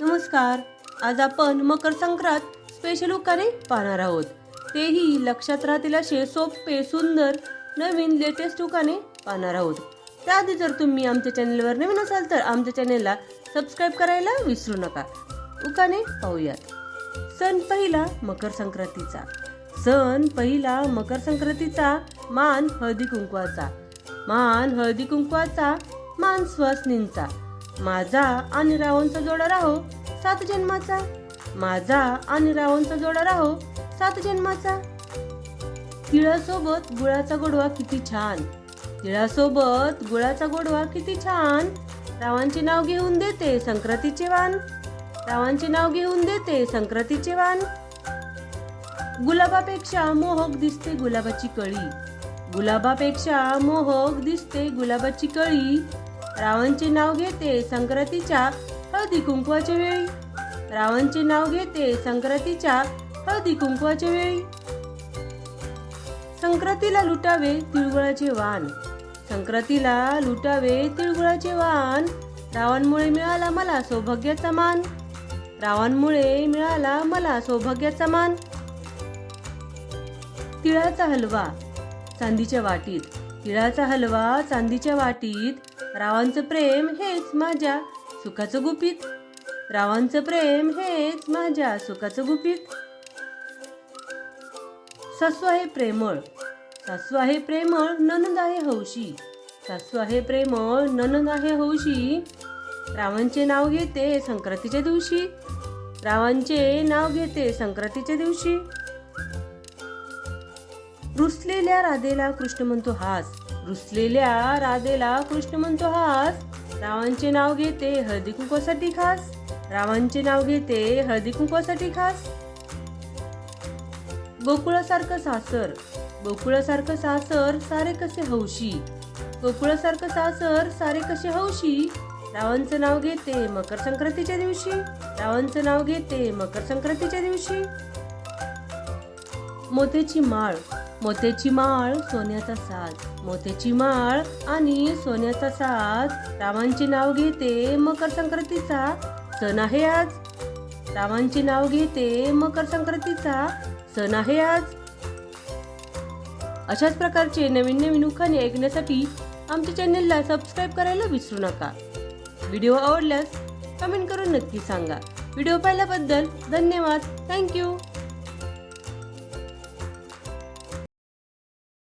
नमस्कार. आज आपण मकर संक्रांत स्पेशल उकारे पाहणार आहोत. तेही लक्षात राहतील असे सोपे सुंदर नवीन लेटेस्ट उकाने पाहणार आहोत. त्याआधी जर तुम्ही आमच्या चॅनलवर नवीन असाल तर आमच्या चॅनलला सबस्क्राईब करायला विसरू नका. उकाने पाहूयात. सण पहिला मकर संक्रांतीचा. सण पहिला मकर संक्रांतीचा मान हळदी कुंकवाचा. मान हळदी कुंकवाचा मान स्वासनींचा माझा आणि रावणचा जोडा राहो सात जन्माचा. माझा आणि रावणचा जोडा राहो सात जन्माचा. तिळासोबत गुळाचा गोडवा किती छान. तिळासोबत गुळाचा गोडवा किती छान. रावांचे नाव घेऊन देते संक्रांतीचे वाण. रावांचे नाव घेऊन देते संक्रांतीचे वाण. गुलाबापेक्षा मोहक दिसते गुलाबाची कळी. गुलाबापेक्षा मोहक दिसते गुलाबाची कळी. रावणचे नाव घेते संक्रांतीच्या हळदी कुंकवाच्या वेळी. रावणचे नाव घेते संक्रांतीच्या हळदी कुंकवाच्या वेळी. संक्रांतीला लुटावे तिळगुळाचे वाण. संक्रांतीला लुटावे तिळगुळाचे वाण. रावणमुळे मिळाला मला सौभाग्याचा मान. रावणमुळे मिळाला मला सौभाग्याचा मान. तिळाचा हलवा चांदीच्या वाटीत. तिळाचा हलवा चांदीच्या वाटीत. रावांचं प्रेम हेच माझ्या सुखाचं गुपित. रावांचं प्रेम हेच माझ्या सुखाचं गुपित. सासू आहे प्रेमळ सासू आहे प्रेमळ ननंद आहे हौशी. सासू आहे प्रेमळ ननंद आहे हौशी. रावांचे नाव घेते संक्रांतीच्या दिवशी. रावांचे नाव घेते संक्रांतीच्या दिवशी. रुसलेल्या राधेला कृष्ण म्हणतो हास. रुसलेल्या राधेला कृष्ण म्हणतो हास. रावांचे नाव घेते हळदी कुंकवासाठी खास. रावांचे नाव घेते हळदी कुंकवासाठी खास. गोकुळासारखं सासर. गोकुळासारखं सासर सारे कसे हौशी? गोकुळासारखं सासर सारे कसे हौशी? रावांचं नाव घेते मकर संक्रांतीच्या दिवशी. रावांचं नाव घेते मकर संक्रांतीच्या दिवशी. मोत्याची माळ. मोत्याची माळ सोन्याचा साज. मोत्याची माळ आणि सोन्याचा साज. रावांचे नाव घेते मकर संक्रांतीचा सण आहे आज. रावांचे नाव घेते मकर संक्रांतीचा सण आहे आज. अशाच प्रकारचे नवीन नवीन उखाणे ऐकण्यासाठी आमच्या चॅनलला सबस्क्राईब करायला विसरू नका. व्हिडिओ आवडल्यास कमेंट करून नक्की सांगा. व्हिडिओ पाहिल्याबद्दल धन्यवाद. थँक्यू.